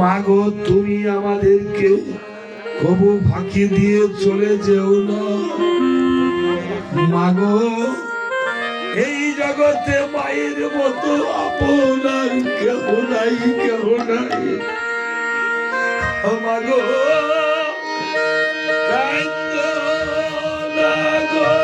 মাগো, তুমি আমাদেরকে কবু ফাঁকি দিয়ে চলে যেও না। মাগো, এই জগতে মায়ের মতো আপনার কেহ নাই কেহ নাই। মাগো না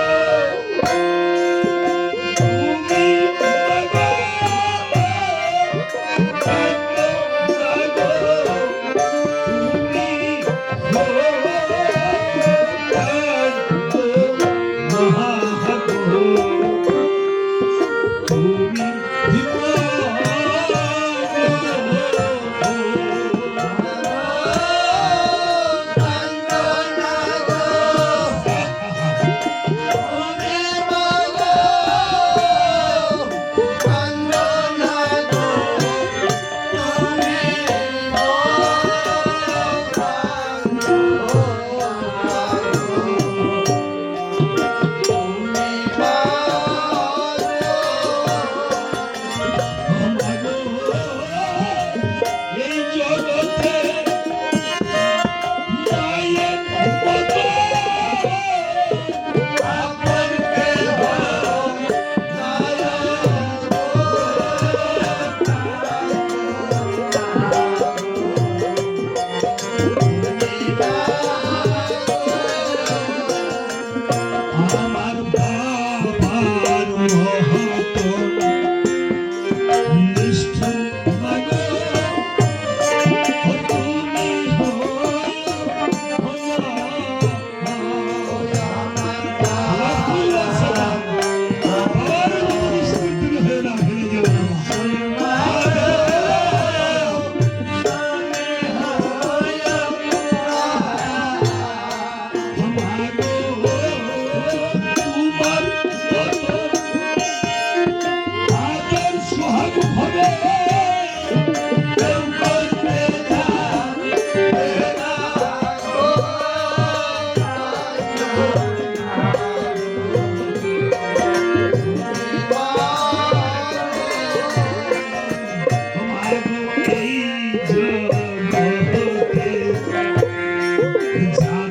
আজকে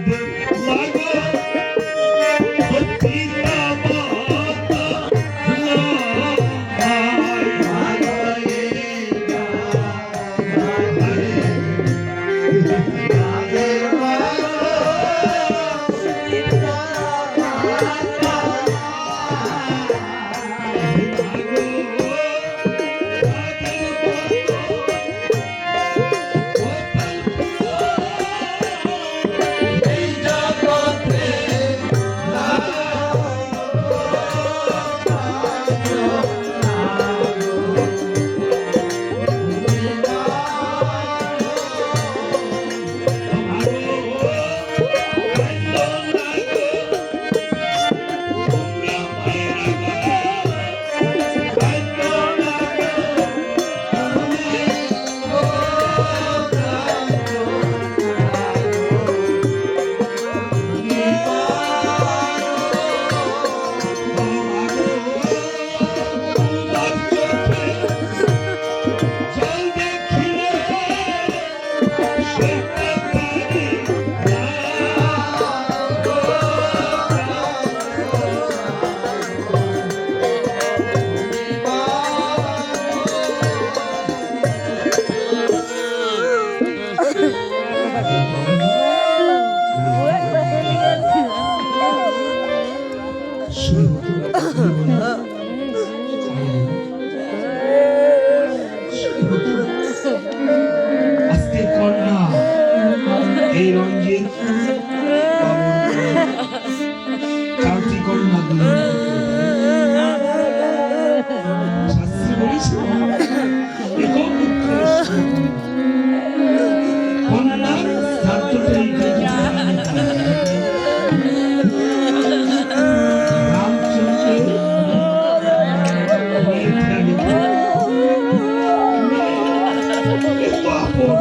কিন্তু আপন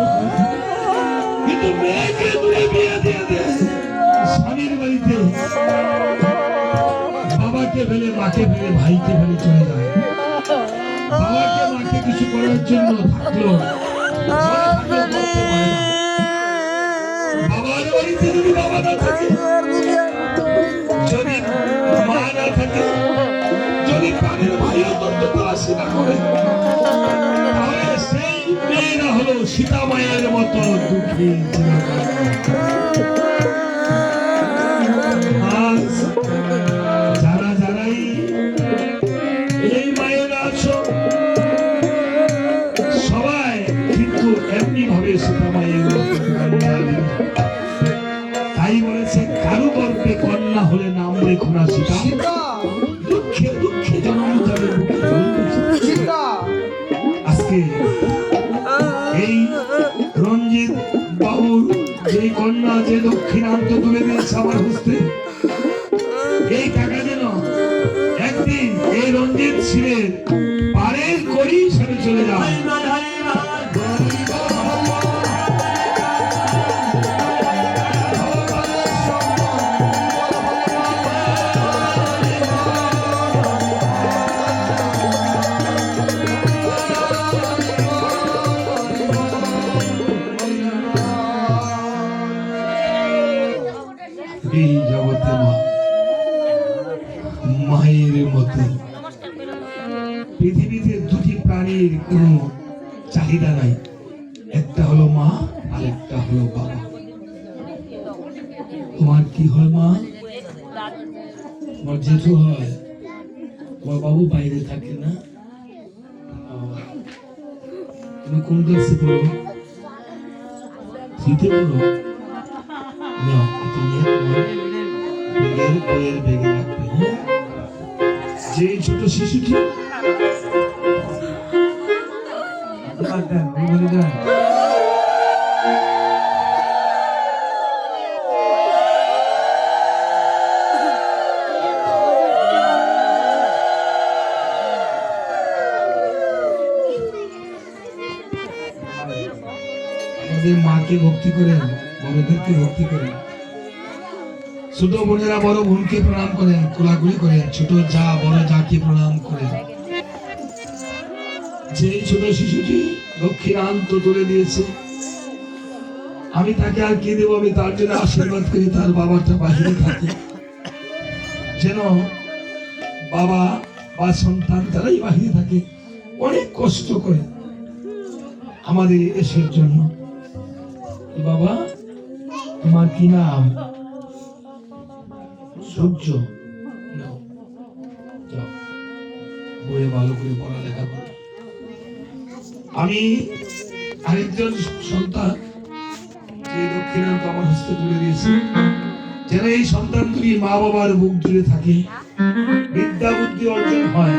কিন্তু মেয়েকে দূরে বিয়ে দিয়ে দে। স্বামীর বাড়িতে বাবাকে ফেলে, মাকে ফেলে, ভাইকে ফেলে চলে যায়। বাবাকে, মাকে কিছু করার জন্য থাকল। ভাই না। সেই মেয়েরা হলো সীতা মায়ের মতো দুঃখী তাই বলেছে কারু গর্ভে কন্যা হলে নাম রেখো না সীতা। দুঃখে দুঃখে জন্ম যাবে আজকে এই রঞ্জিত বাবুর যে কন্যা যে দক্ষিণান্ত তুলে দিয়েছে আমার হস্তে তোমার কি হয়, মা? তোমার জেঠু হয়? তোমার বাবু বাইরে থাকে না? তুমি কোন ক্লাসে পড়ো? শীতে পড়ো? নাও এটা নিয়ে বইয়ের বেগে রাখবে হ্যাঁ? যে ছোট শিশুটি আমাদের মাকে ভক্তি করেন, বড়দেরকে ভক্তি করেন। ছোট বোনেরা বড় বোনকে প্রণাম করেন, কোলাকুলি করেন, ছোট যা, বড় যাকে প্রণাম করেন। যে ছোট শিশুটি দক্ষিণান্ত তুলে দিয়েছে, আমি তাকে আর কি দেবো? আমি তার জন্য আশীর্বাদ করি, তার বাবাটা বাহিরে থাকে। যেন বাবা বা সন্তান তারাই বাহিরে থাকে, অনেক কষ্ট করে আমাদের দেশের জন্য। বাবা, তোমার কি নাম? সূর্য। বইয়ে ভালো করে পড়ালেখা করো। আমি আরেকজন সন্তান, যে দক্ষিণান্ত আমার হস্তে তুলে দিয়েছি। যেন এই সন্তানগুলি মা বাবার বুক জুড়ে থাকে, বিদ্যা বুদ্ধি অর্জন হয়,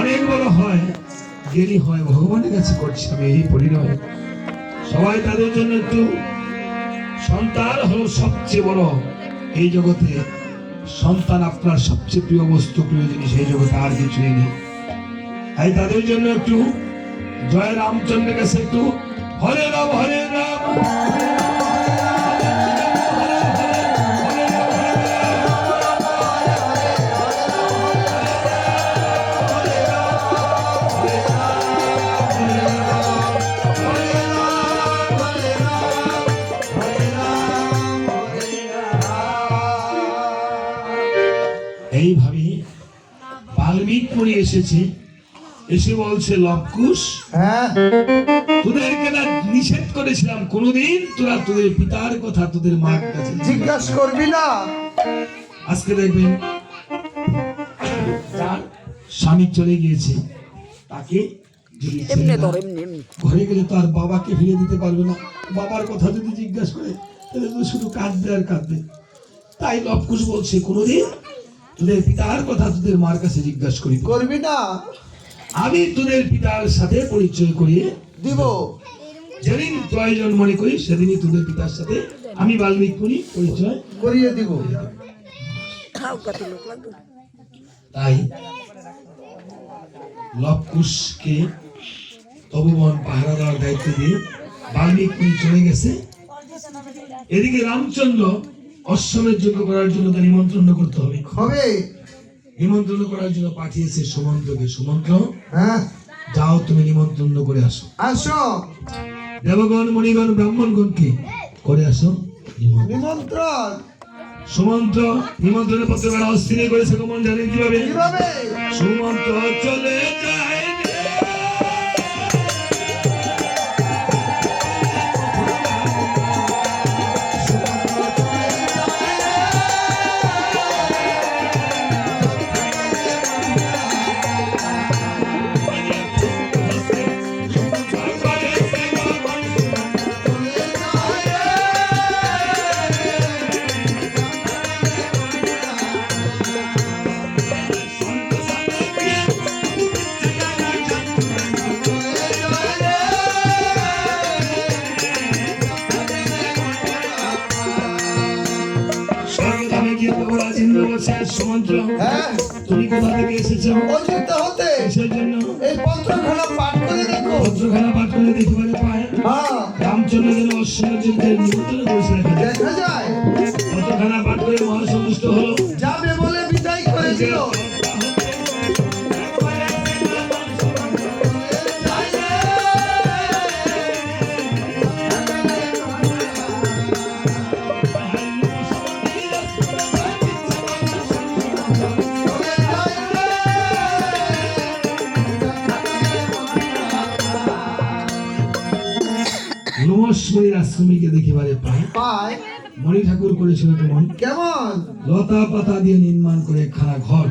অনেক বড় হয়, জ্ঞানী হয়। ভগবানের কাছে করছি আমি, এই পরিণয় সবাই তাদের জন্য একটু সন্তান হলো সবচেয়ে বড় এই জগতে। সন্তান আপনার সবচেয়ে প্রিয় বস্তু, প্রিয় জিনিস, এই জগতে আর কিছুই নেই। তাই তাদের জন্য একটু জয় রামচন্দ্রের কাছে একটু হরে রাম হরে রাম। এসেছে। এসে বলছে লবকুশ হ্যাঁ। তোদেরকে না নিষেধ করেছিলাম কোনোদিন। তোরা তোদের পিতার কথা তোদের মার কাছে জিজ্ঞাসা করবি না। আজকে দেখবেন যার স্বামী চলে গিয়েছে। তাকে ঘরে গেলে তো আর বাবাকে ফিরে দিতে পারবে না। বাবার কথা যদি জিজ্ঞাসা করে তাহলে তো শুধু কাঁদবে আর কাঁদবে। তাই লবকুশ বলছে কোনোদিন তোদের পিতার কথা তোদের মার কাছে জিজ্ঞাসা করি করবি না। আমি তোদের পিতার সাথে পরিচয় করিয়ে দিব। যেদিন প্রয়োজন মনে করি সেদিনই তোদের পিতার সাথে আমি বাল্মিক করি পরিচয় করিয়ে দিব। তাই লবকুশকে তপবন পাহারা দেওয়ার দায়িত্ব দিয়ে বাল্মিক চলে গেছে। এদিকে রামচন্দ্র অশ্বমের যোগ্য করার জন্য তার নিমন্ত্রণ করতে হবে। হবে। নিমন্ত্রণ করার জন্য পাঠিয়েছে সুমন্ত্রকে। সুমন্ত্র হ্যাঁ। যাও তুমি নিমন্ত্রণ করে আসো। আসো। দেবগণ মণিগণ ব্রাহ্মণগণকে করে আসো নিমন্ত্রণ। সুমন্ত্র নিমন্ত্রণের পত্র বেড়া অস্থির করেছে কমন জানেন কীভাবে? সুমন্ত্র চলে যায়। অযোধ্যা হতে। এই পত্রখানা পাঠ করে দেখো। পত্রখানা পাঠ করে দেখিবারে পায়। হ্যাঁ। রামচন্দ্র যেন নিমন্ত্রণ করেছিলেন দেখা যায়। পত্রখানা পাঠ করে মহাসন্তুষ্ট হলো। যাবে বলে বিদায় করে দিল দেখি বারে দেখিবারে পায়। পায় মণি ঠাকুর করেছিল কেমন কেমন? লতা পাতা দিয়ে নির্মাণ করে খানা ঘর।